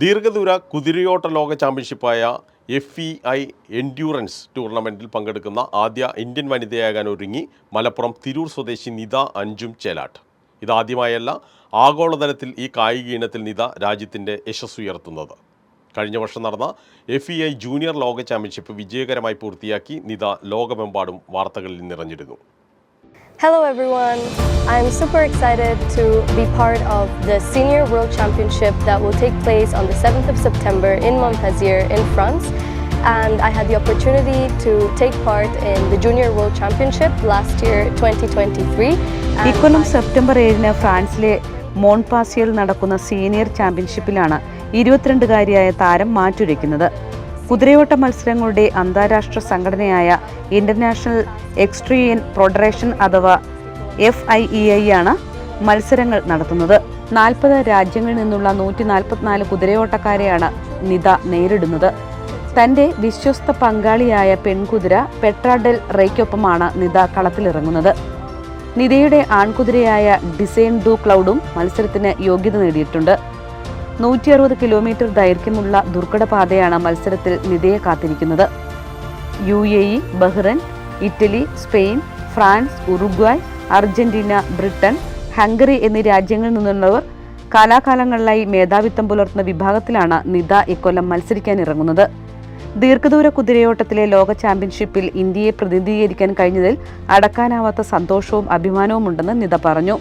ദീർഘദൂര കുതിരയോട്ട ലോക ചാമ്പ്യൻഷിപ്പായ എഫ് ഇ ഐ എൻഡ്യൂറൻസ് ടൂർണമെന്റിൽ പങ്കെടുക്കുന്ന ആദ്യ ഇന്ത്യൻ വനിതയാകാൻ ഒരുങ്ങി മലപ്പുറം തിരൂർ സ്വദേശി നിത അഞ്ചും ചേലാട്ട്. ഇതാദ്യമായല്ല ആഗോളതലത്തിൽ ഈ കായിക ഇനത്തിൽ നിത രാജ്യത്തിന്റെ യശസ്സുയർത്തുന്നത് കഴിഞ്ഞ വർഷം നടന്ന എഫ് ഇ ഐ ജൂനിയർ ലോക ചാമ്പ്യൻഷിപ്പ് വിജയകരമായി പൂർത്തിയാക്കി നിത ലോകമെമ്പാടും വാർത്തകളിൽ നിറഞ്ഞിരുന്നു. Hello everyone. I'm super excited to be part of the Senior World Championship that will take place on the 7th of September in Montpellier in France. And I had the opportunity to take part in the Junior World Championship last year 2023. And ഇക്കൊല്ലം September ഏഴിന് ഫ്രാൻസിലെ മോൺപാസിയിൽ നടക്കുന്ന senior ചാമ്പ്യൻഷിപ്പിലാണ് ഇരുപത്തിരണ്ടുകാരിയായ താരം മാറ്റുരയ്ക്കുന്നത് കുതിരയോട്ട മത്സരങ്ങളുടെ അന്താരാഷ്ട്ര സംഘടനയായ international എക്സ്ട്രീയൻ പ്രൊഡറേഷൻ അഥവാ F I E I ആണ് മത്സരങ്ങൾ നടത്തുന്നത്. നാൽപ്പത് രാജ്യങ്ങളിൽ നിന്നുള്ള നൂറ്റി നാൽപ്പത്തിനാല് കുതിരയോട്ടക്കാരെയാണ് നിത നേരിടുന്നത്. തന്റെ വിശ്വസ്ത പങ്കാളിയായ പെൺകുതിര പെട്രാഡെൽ റേയ്ക്കൊപ്പമാണ് നിത കളത്തിലിറങ്ങുന്നത്. നിതയുടെ ആൺകുതിരയായ ഡിസൈൻ ഡു ക്ലൗഡും മത്സരത്തിന് യോഗ്യത നേടിയിട്ടുണ്ട്. നൂറ്റി അറുപത് കിലോമീറ്റർ ദൈർഘ്യമുള്ള ദുർഘട പാതയാണ് മത്സരത്തിൽ നിതയെ കാത്തിരിക്കുന്നത്. U A E Bahrain Italy Spain France Uruguay Argentina Britain Hungary എന്നീ രാജ്യങ്ങളിൽ നിന്നുള്ളവർ കാലാകാലങ്ങളിലായി മേധാവിത്വം പുലർത്തുന്ന വിഭാഗത്തിലാണ് നിത ഇക്കൊല്ലം മത്സരിക്കാനിറങ്ങുന്നത് ദീർഘദൂര കുതിരയോട്ടത്തിലെ ലോക ചാമ്പ്യൻഷിപ്പിൽ ഇന്ത്യയെ പ്രതിനിധീകരിക്കാൻ കഴിഞ്ഞതിൽ അടക്കാനാവാത്ത സന്തോഷവും അഭിമാനവുമുണ്ടെന്ന് നിത പറഞ്ഞു.